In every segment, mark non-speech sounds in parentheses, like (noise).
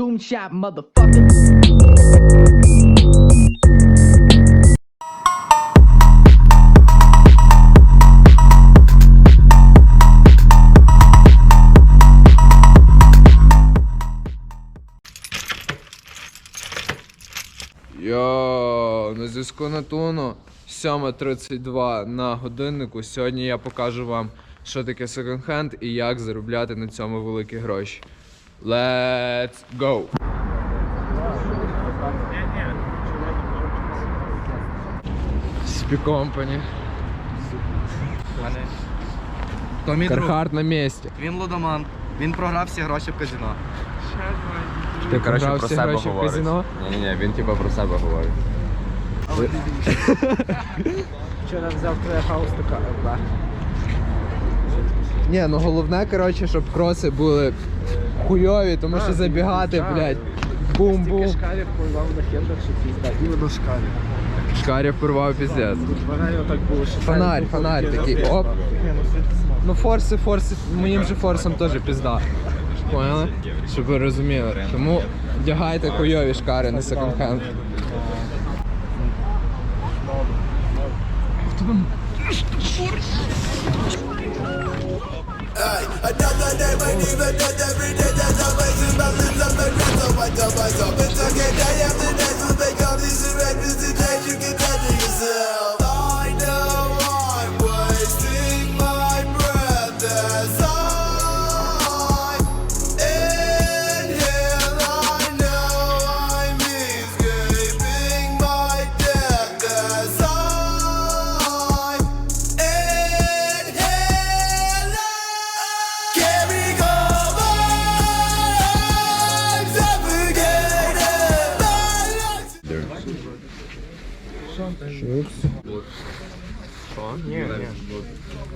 Doom shot, motherfucker. Йоу, на зв'язку на туну 7.32 на годиннику. Сьогодні я покажу вам, що таке секонд-хенд і як заробляти на цьому великі гроші. Let's go! Спі Company. Томі друг, Кархарт на місці. він лудоман. Він програв всі гроші в казино. Ти Коротше, програв про всі себе гроші в говорить. казино? Ні, ні, він типа про себе говорить. (laughs) Вчора взяв твоя галстука, ЛБ. Ні, ну головне, коротше, щоб кроси були хуйові, тому що забігати, блядь. Бум-бум. шкарів порвав на хендах, що пізда. Іменно шкарів. Шкарів порвав піздець. Було, що Фонарь, фонарь такий, оп. Ну форси, форси, моїм же форсом теж пізда. Поняли? Щоб ви розуміли. Тому вдягайте хуйові шкари на секонд-хенд. I Another day might even death every day. I'm a Day after day, you.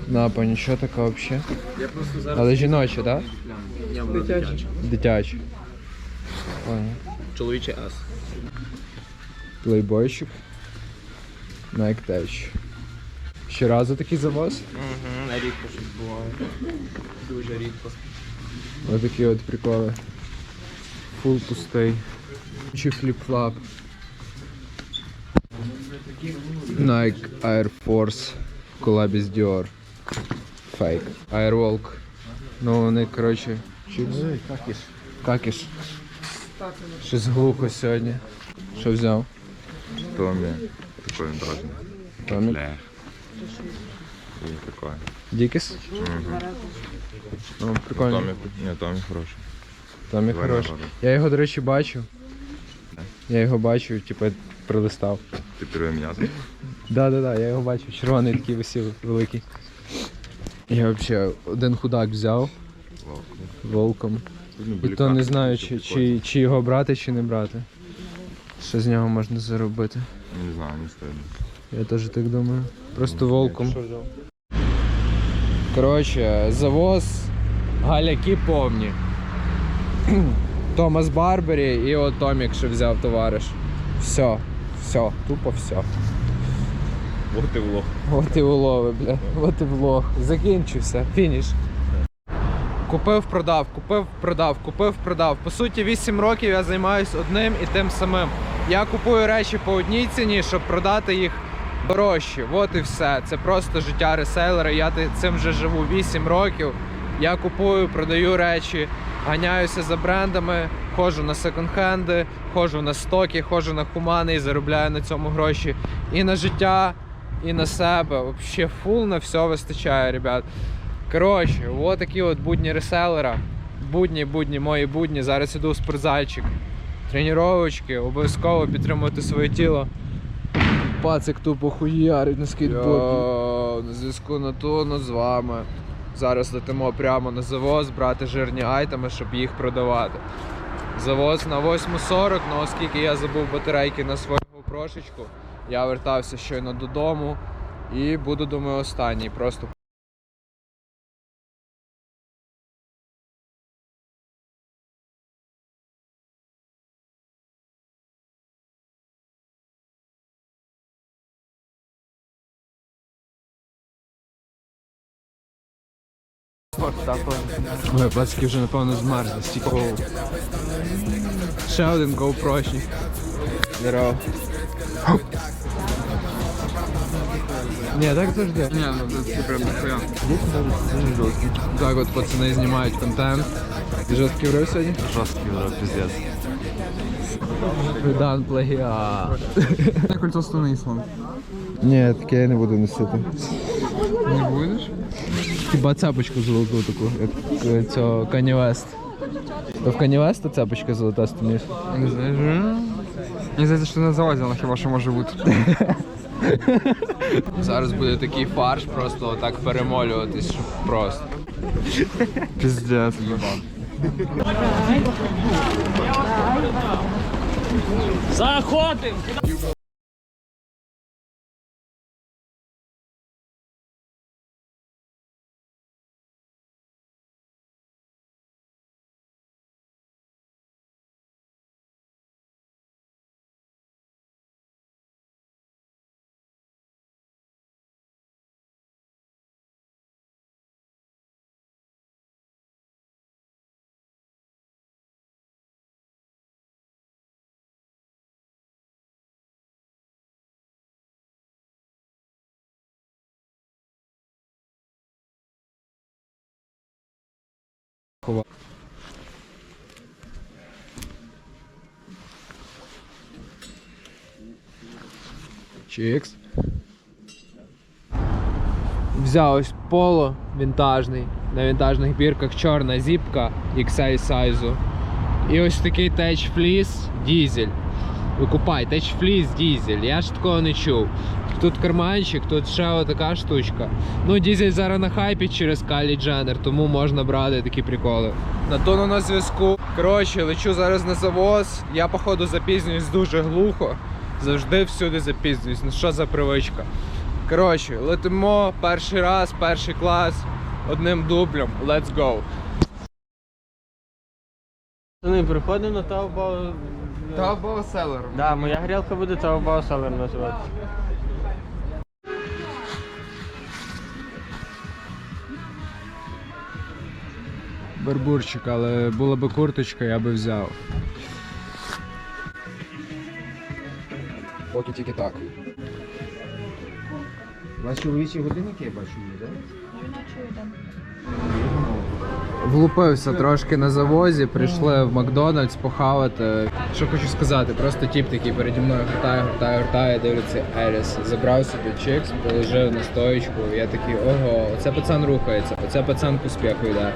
Напа, нічого таке взагалі. Але жіноче, так? Дитяче. Дитяче. Понял. Чоловічий ас. Плейбойщик. Nike Tech. Ще разу такий завоз? Угу, рідко щось буває. Дуже рідко. Ось такі от приколи. Фул пустий. Чи фліп-флап. Nike Air Force в колабі з Dior. Фейк. Airwalk. Ну вони, коротше. Какіш. Какіш. Щось глухо сьогодні. Що взяв? Томі. Теж. Томік. Бля. І прикольно. Дікіс? Ну, прикольно. Томі, ні, Томі хороший. Томі хороший. Я його, до речі, бачив. Я його бачив, типу, прилистав. Ти м'ясо? Да, да, да, я його бачив. Червоний такий висів великий. Я взагалі один худак взяв волком. І то не знаю, чи, чи, чи його брати, чи не брати. Що з нього можна заробити. Не знаю, не стильно. Я теж так думаю. Просто волком. Коротше, завоз галяки повні. Томас Барбері і от Томік, що взяв товариш. Все, все, тупо все. Ох ти влог. От і улови, бля. От і влог. Закінчився. Фініш. Купив, продав, купив, продав, купив, продав. По суті, 8 років я займаюся одним і тим самим. Я купую речі по одній ціні, щоб продати їх дорожче. От і все. Це просто життя реселера. Я цим вже живу 8 років. Я купую, продаю речі, ганяюся за брендами, ходжу на секонд-хенди, ходжу на стоки, ходжу на хумани і заробляю на цьому гроші. І на життя, і на себе. Взагалі фул на все вистачає, ребят. Коротше, от такі от будні реселера. Будні, будні, мої будні. Зараз іду в спортзальчик. Тренувачки, обов'язково підтримувати своє тіло. Пацик тупо хуярить на скейтборді. На зв'язку на тону з вами. Зараз летимо прямо на завоз, брати жирні айтеми, щоб їх продавати. Завоз на 8.40, ну оскільки я забув батарейки на свою прошечку, я вертався щойно додому і буду, думаю, останній. Просто Ой, пацики вже напевно змерзли, стільки. Ще один GoPro-шник. Здорово. Ні, так завжди. Ні, ну це прям нахуя. Так от пацани знімають контент. Ти жорсткий врив сьогодні? Жорсткий вже, піздець. Дан плагіат. Це кольцо Станислав. Ні, таке я не буду носити. Не будеш? Хіба цепочку золоту таку, як цього West. То в Kanye West золота стоїть? Не знаю. Мені здається, що не залазила, хіба що може бути. (laughs) Зараз буде такий фарш, просто отак перемолюватись, щоб просто. Чікс. Взяв ось поло вінтажний. На вінтажних бірках чорна зіпка XL сайзу. І ось такий теч фліс дізель. Викупай, теч фліс дізель. Я ж такого не чув. Тут карманчик, тут ще така штучка. Ну, дізель зараз на хайпі через Калі Дженнер, тому можна брати такі приколи. На тону на зв'язку. Коротше, лечу зараз на завоз. Я, походу, запізнююсь дуже глухо. Завжди всюди запізнююсь. Ну що за привичка? Коротше, летимо перший раз, перший клас, одним дублем. Let's go. Ми приходимо на Taobao. Та селер. Да, моя грілка буде Taobao Seller називатися. Барбурчик, але була би курточка, я би взяв. Поки тільки так. У вас чоловічі годинники, я бачу, є, так? Влупився трошки на завозі, прийшли в Макдональдс похавати. Що хочу сказати, просто тіп такий переді мною гуртає, гуртає, гуртає, дивиться Еліс. Забрав собі чикс, положив на стоечку. Я такий, ого, оце пацан рухається, оце пацан к успіху йде.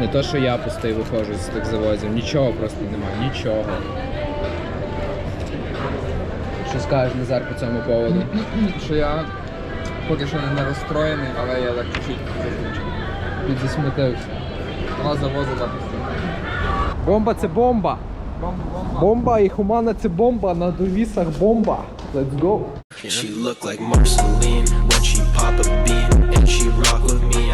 Не то, що я пустий виходжу з тих завозів. Нічого просто немає, нічого. Що скажеш, Назар, по цьому поводу? Що я поки що не розстроєний, але я так чуть-чуть Підзасмітився. Вона завозила. Бомба це бомба! Бомба і хумана це бомба, на довісах бомба. Let's go! She look like Marceline when she pop a bean and she rock with me.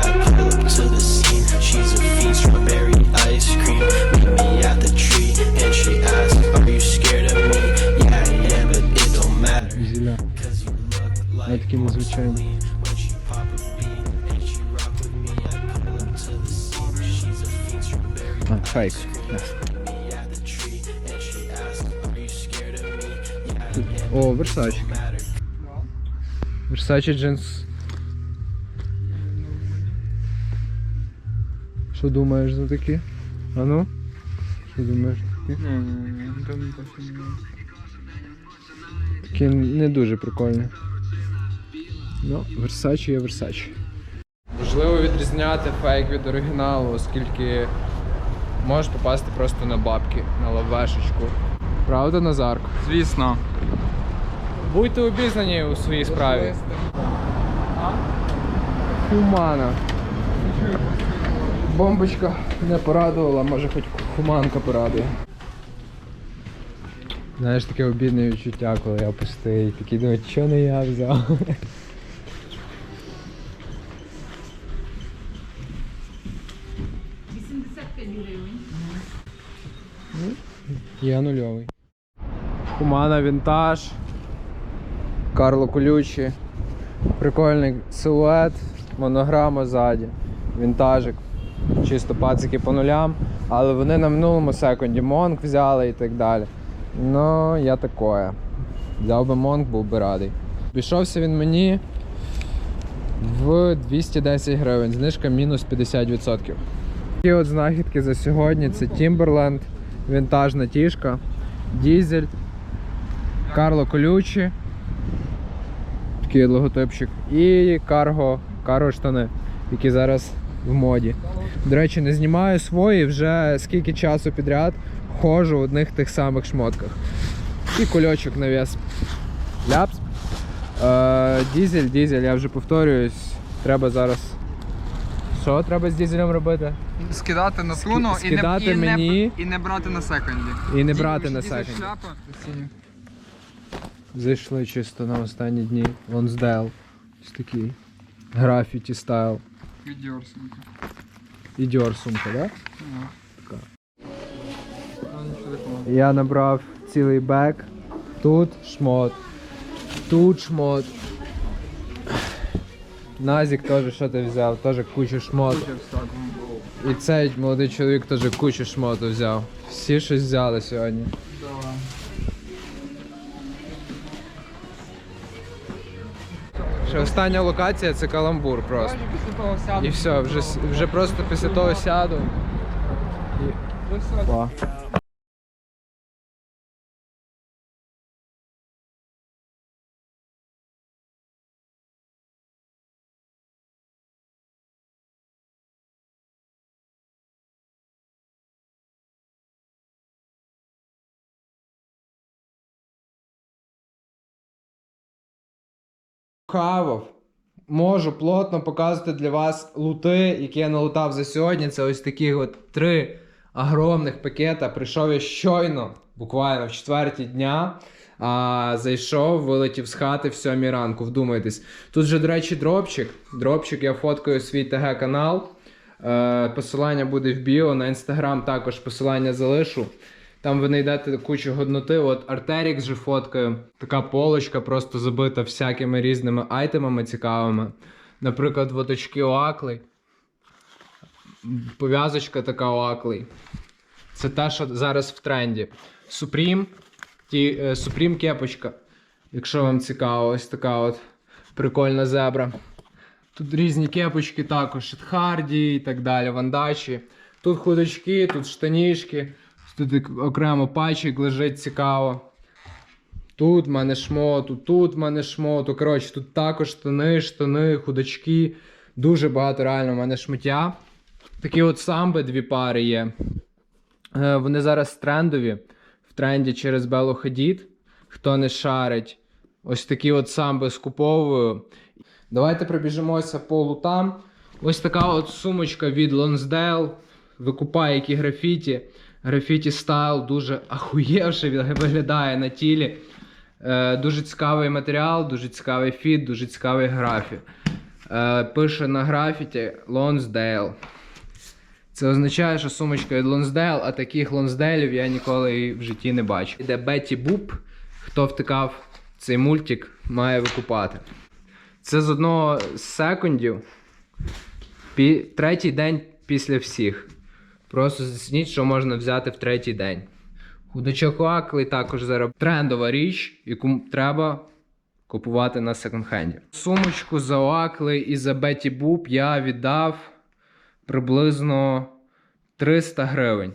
Am, О, Versace. Versace джинс. Що думаєш за такі? А ну? Що думаєш за такі? Ні, ні, ні, не. Такі не дуже прикольні. Ну, Versace є Versace. Важливо відрізняти фейк від оригіналу, оскільки можеш попасти просто на бабки, на лавешечку. Правда, Назарко? Звісно. Будьте обізнані у своїй справі. Хумана. Бомбочка не порадувала, може хоч хуманка порадує. Знаєш, таке обідне відчуття, коли я пустий. Такий думаю, що не я взяв. Я нульовий. Хумана вінтаж. Карло Колючі. Прикольний силует, монограма ззаді. Вінтажик. чисто пацики по нулям, але вони на минулому секунді Монк взяли і так далі. Ну, я такое. Взяв би Монк, був би радий. Пішовся він мені в 210 гривень, знижка мінус 50%. Такі от знахідки за сьогодні це Timberland, вінтажна тішка, дізель, Карло Колючі, такий логотипчик, і карго, карго штани, які зараз в моді. До речі, не знімаю свої вже скільки часу підряд ходжу в одних тих самих шмотках. І кульочок на вес. Ляпс. Е, дізель, дізель, я вже повторююсь. Треба зараз. Що треба з дізелем робити? Скидати на туну і, не, скидати і, мені. не, і не брати на секунді. І не брати на секунді. Зайшли чисто на останні дні. Лонсдейл. Ось такий. Графіті стайл. від Діорсенка. І сумка, так? Да? Я набрав цілий бек. Тут шмот. Тут шмот. Назік теж що ти взяв? Теж кучу шмоту. І цей молодий чоловік теж кучу шмоту взяв. Всі щось взяли сьогодні. Ще остання локація це каламбур просто. І все, вже, вже просто після того сяду. Все. Па. Хавав. Можу плотно показувати для вас лути, які я налутав за сьогодні. Це ось такі от три огромних пакета. Прийшов я щойно, буквально в четвертій дня. А, зайшов, вилетів з хати в сьомій ранку. Вдумайтесь. Тут же, до речі, дропчик. Дропчик, я фоткаю свій ТГ канал. Е, посилання буде в біо. На інстаграм також посилання залишу. Там ви знайдете кучу годноти. От Arterix же фоткаю. Така полочка просто забита всякими різними айтемами цікавими. Наприклад, от очки Оаклey. Пов'язочка така Оаклey. Це те, що зараз в тренді. Supreme. Ті, е, Supreme кепочка. Якщо вам цікаво, ось така от прикольна зебра. Тут різні кепочки також, Харді і так далі, вандачі. Тут худочки, тут штанішки. Тут окремо пачик лежить цікаво. Тут в мене шмоту, тут в мене шмоту. Коротше, тут також штани, штани, худачки. Дуже багато реально в мене шмаття. Такі от самби дві пари є. Е, Вони зараз трендові. В тренді через Бело Хадід. Хто не шарить, ось такі от самби скуповую. Давайте пробіжимося по лутам. Ось така от сумочка від Lonsdale. Викупає які графіті. Графіті стайл дуже ахуєвший він виглядає на тілі. Е, дуже цікавий матеріал, дуже цікавий фіт, дуже цікавий графі. Е, пише на графіті Lonsdale. Це означає, що сумочка від Lonsdale, а таких Lonsdale'ів я ніколи і в житті не бачив. Іде Бетті Буб. Хто втикав цей мультик, має викупати. Це з одного з секундів. Пі... Третій день після всіх. Просто зацініть, що можна взяти в третій день. Худачок Оаклey також зараз трендова річ, яку треба купувати на секонд-хенді. Сумочку за Оаклey і за Betty Boop я віддав приблизно 300 гривень.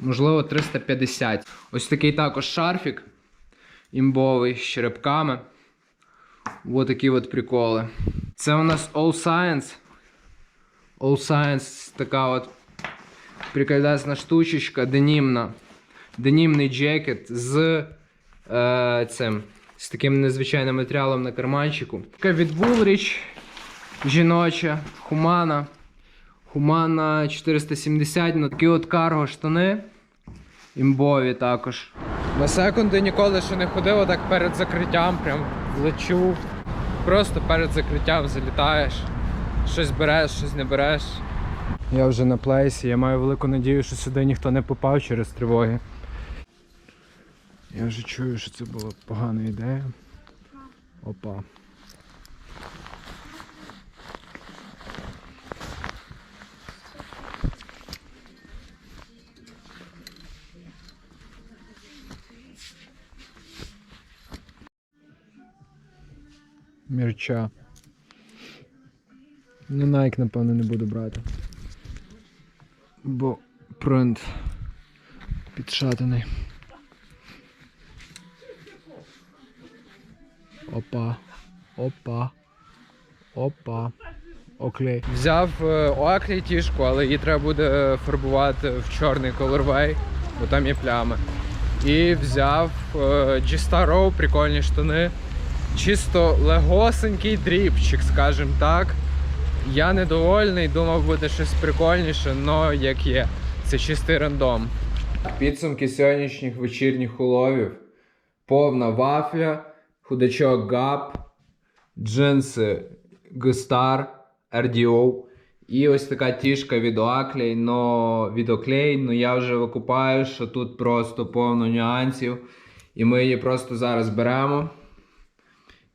Можливо, 350. Ось такий також шарфік імбовий з черепками. Ось такі от приколи. Це у нас All Science. All Science така от прикольдасна штучечка, денімна. Денімний джекет з е, цим. З таким незвичайним матеріалом на карманчику. Така від Woolrich жіноча, Humana. Humana 470 на такі от карго штани. Імбові також. На секунди ніколи ще не ходив, отак перед закриттям прям влечу. Просто перед закриттям залітаєш, щось береш, щось не береш. Я вже на плейсі, я маю велику надію, що сюди ніхто не попав через тривоги. Я вже чую, що це була погана ідея. Опа. Мірча. Ну, Nike, напевно, не буду брати. Бо принт підшатаний. Опа. Опа. Опа. Оклей. Взяв е, Оаклі тішку, але її треба буде фарбувати в чорний колорвей, бо там є плями. І взяв е, G-Star прикольні штани. Чисто легосенький дріпчик, скажімо так. Я недовольний, думав буде щось прикольніше, але як є. Це чистий рандом. Підсумки сьогоднішніх вечірніх уловів. Повна вафля, худачок Gap, джинси G-Star, RDO. І ось така тішка від Oakley, но від Oakley, ну я вже викупаю, що тут просто повно нюансів. І ми її просто зараз беремо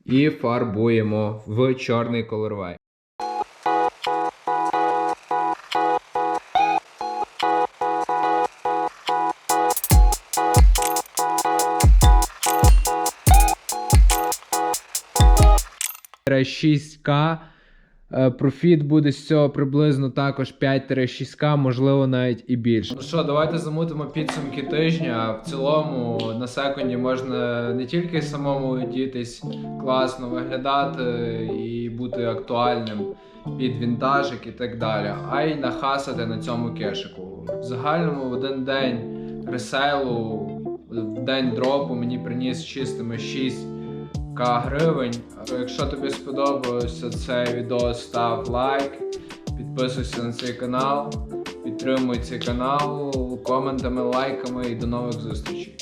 і фарбуємо в чорний колорвай. 6К. Е, Профіт буде з цього приблизно також 5-6К, можливо, навіть і більше. Ну що, давайте замутимо підсумки тижня. В цілому на секунді можна не тільки самому одітись, класно виглядати і бути актуальним під вінтажик і так далі, а й нахасати на цьому кешику. В загальному в один день ресейлу, в день дропу мені приніс чистими 6 к гривень. Якщо тобі сподобався цей відео, став лайк, підписуйся на цей канал, підтримуй цей канал коментами, лайками і до нових зустрічей.